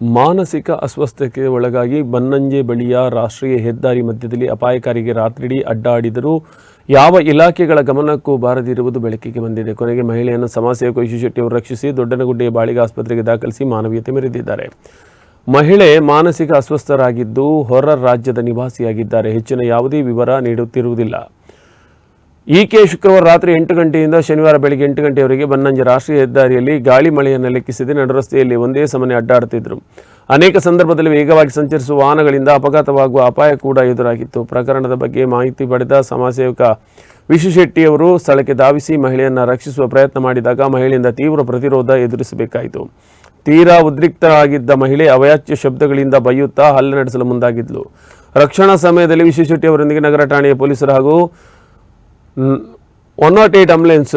ಮಾನಸಿಕ ಅಸ್ವಸ್ಥತೆಗೆ ಒಳಗಾಗಿ ಬನ್ನಂಜೆ ಬಳಿಯ ರಾಷ್ಟ್ರೀಯ ಹೆದ್ದಾರಿ ಮಧ್ಯದಲ್ಲಿ ಅಪಾಯಕಾರಿಗೆ ರಾತ್ರಿಡಿ ಅಡ್ಡಾಡಿದರೂ ಯಾವ ಇಲಾಖೆಗಳ ಗಮನಕ್ಕೂ ಬಾರದಿರುವುದು ಬೆಳಕಿಗೆ ಬಂದಿದೆ. ಕೊನೆಗೆ ಮಹಿಳೆಯನ್ನು ಸಮಾಜಸೇವಕ ಶೆಟ್ಟಿ ಅವರು ರಕ್ಷಿಸಿ ದೊಡ್ಡನಗುಡ್ಡೆಯ ಬಾಳಿಗೆ ಆಸ್ಪತ್ರೆಗೆ ದಾಖಲಿಸಿ ಮಾನವೀಯತೆ ಮೆರೆದಿದ್ದಾರೆ. ಮಹಿಳೆ ಮಾನಸಿಕ ಅಸ್ವಸ್ಥರಾಗಿದ್ದು ಹೊರ ರಾಜ್ಯದ ನಿವಾಸಿಯಾಗಿದ್ದಾರೆ. ಹೆಚ್ಚಿನ ಯಾವುದೇ ವಿವರ ನೀಡುತ್ತಿರುವುದಿಲ್ಲ. ಈಕೆ ಶುಕ್ರವಾರ ರಾತ್ರಿ ಎಂಟು ಗಂಟೆಯಿಂದ ಶನಿವಾರ ಬೆಳಗ್ಗೆ ಎಂಟು ಗಂಟೆಯವರೆಗೆ ಬನ್ನಂಜೆ ರಾಷ್ಟ್ರೀಯ ಹೆದ್ದಾರಿಯಲ್ಲಿ ಗಾಳಿ ಮಳೆಯನ್ನು ಲೆಕ್ಕಿಸದೆ ನಡುರಸ್ತೆಯಲ್ಲಿ ಒಂದೇ ಸಮನೆ ಅಡ್ಡಾಡುತ್ತಿದ್ದರು ಅನೇಕ ಸಂದರ್ಭದಲ್ಲಿ ವೇಗವಾಗಿ ಸಂಚರಿಸುವ ವಾಹನಗಳಿಂದ ಅಪಘಾತವಾಗುವ ಅಪಾಯ ಕೂಡ ಎದುರಾಗಿತ್ತು. ಪ್ರಕರಣದ ಬಗ್ಗೆ ಮಾಹಿತಿ ಪಡೆದ ಸಮಾಜಸೇವಕ ವಿಶುಶೆಟ್ಟಿಯವರು ಸ್ಥಳಕ್ಕೆ ಧಾವಿಸಿ ಮಹಿಳೆಯನ್ನು ರಕ್ಷಿಸುವ ಪ್ರಯತ್ನ ಮಾಡಿದಾಗ ಮಹಿಳೆಯಿಂದ ತೀವ್ರ ಪ್ರತಿರೋಧ ಎದುರಿಸಬೇಕಾಯಿತು. ತೀರಾ ಉದ್ರಿಕ್ತರಾಗಿದ್ದ ಮಹಿಳೆ ಅವಯಾಚ್ಯ ಶಬ್ದಗಳಿಂದ ಬೈಯುತ್ತಾ ಹಲ್ಲೆ ನಡೆಸಲು ಮುಂದಾಗಿದ್ಲು. ರಕ್ಷಣಾ ಸಮಯದಲ್ಲಿ ವಿಶೇಷಟ್ಟಿ ಅವರೊಂದಿಗೆ ನಗರ ಠಾಣೆಯ ಪೊಲೀಸರು ಹಾಗೂ ಒನ್ ನಾಟ್ ಆಂಬುಲೆನ್ಸ್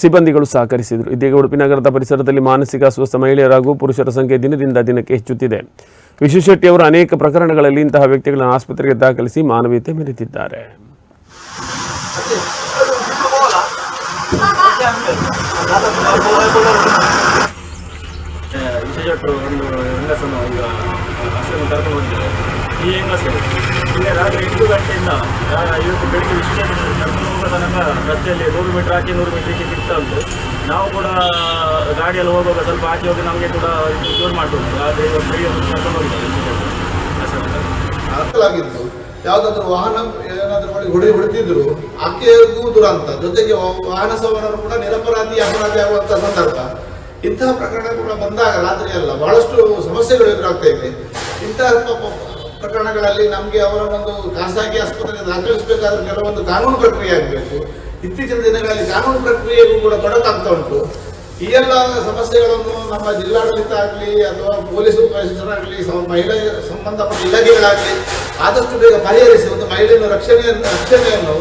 ಸಿಬ್ಬಂದಿಗಳು ಸಹಕರಿಸಿದರು. ಇದೀಗ ಉಡುಪಿ ನಗರದ ಪರಿಸರದಲ್ಲಿ ಮಾನಸಿಕ ಅಸ್ವಸ್ಥ ಮಹಿಳೆಯರ ಹಾಗೂ ಪುರುಷರ ಸಂಖ್ಯೆ ದಿನದಿಂದ ದಿನಕ್ಕೆ ಹೆಚ್ಚುತ್ತಿದೆ. ವಿಶ್ವಶೆಟ್ಟಿ ಅವರು ಅನೇಕ ಪ್ರಕರಣಗಳಲ್ಲಿ ಇಂತಹ ವ್ಯಕ್ತಿಗಳನ್ನು ಆಸ್ಪತ್ರೆಗೆ ದಾಖಲಿಸಿ ಮಾನವೀಯತೆ ಮೆರೆದಿದ್ದಾರೆ. ಈ ರಾತ್ರಿ ಗಂಟೆಯಿಂದ ಇವತ್ತು ಬೆಳಿಗ್ಗೆ ಕರ್ಕೊಂಡು ಹೋಗೋ ತನಕ ರಸ್ತೆಯಲ್ಲಿ ನೂರು ಮೀಟರ್ ಹಾಕಿ ನೂರು ಮೀಟರ್ಗೆ ಸಿಗ್ತಾ ಉಂಟು. ನಾವು ಕೂಡ ಗಾಡಿಯಲ್ಲಿ ಹೋಗುವಾಗ ಸ್ವಲ್ಪ ಆಚೆ ಹೋಗಿ ನಮಗೆ ಕೂಡ ಜೋರು ಮಾಡ್ಬೋದು ಆದರೆ ಕರ್ಕೊಂಡು. ಹಾಕಲಾಗಿತ್ತು. ಯಾವುದಾದ್ರೂ ವಾಹನ ಏನಾದರೂ ಮಾಡಿ ಹೊಡಿ ಹೊಡಿತಿದ್ರು ಆಕೆಗೂ ದುರಂತ ಜೊತೆಗೆ ವಾಹನ ಸವಾರರು ಕೂಡ ನಿರಪರಾಧಿ, ಅಪರಾಧಿ ಆಗುವಂತಹ ಸಂದರ್ಭ. ಇಂತಹ ಪ್ರಕರಣ ಕೂಡ ಬಂದಾಗ ರಾತ್ರಿ ಅಲ್ಲ ಬಹಳಷ್ಟು ಸಮಸ್ಯೆಗಳು ಎದುರಾಗ್ತಾ ಇದೆ. ಇಂತಹ ಪ್ರಕರಣಗಳಲ್ಲಿ ನಮಗೆ ಅವರ ಒಂದು ಖಾಸಗಿ ಆಸ್ಪತ್ರೆಗೆ ದಾಖಲಿಸಬೇಕಾದ್ರೆ ಕೆಲವೊಂದು ಕಾನೂನು ಪ್ರಕ್ರಿಯೆ ಆಗಬೇಕು. ಇತ್ತೀಚಿನ ದಿನಗಳಲ್ಲಿ ಕಾನೂನು ಪ್ರಕ್ರಿಯೆಗೂ ಕೂಡ ತೊಡಕಾಗ್ತಾ ಉಂಟು. ಈ ಎಲ್ಲ ಸಮಸ್ಯೆಗಳನ್ನು ನಮ್ಮ ಜಿಲ್ಲಾಡಳಿತ ಆಗಲಿ ಅಥವಾ ಪೊಲೀಸ್ ಉಪಯೋಗಿಸರಾಗಲಿ ಮಹಿಳೆ ಸಂಬಂಧಪಟ್ಟ ಇಲಾಖೆಗಳಾಗಲಿ ಆದಷ್ಟು ಬೇಗ ಪರಿಹರಿಸಿ ಒಂದು ಮಹಿಳೆಯನ್ನು ರಕ್ಷಣೆಯನ್ನು ರಕ್ಷಣೆಯನ್ನು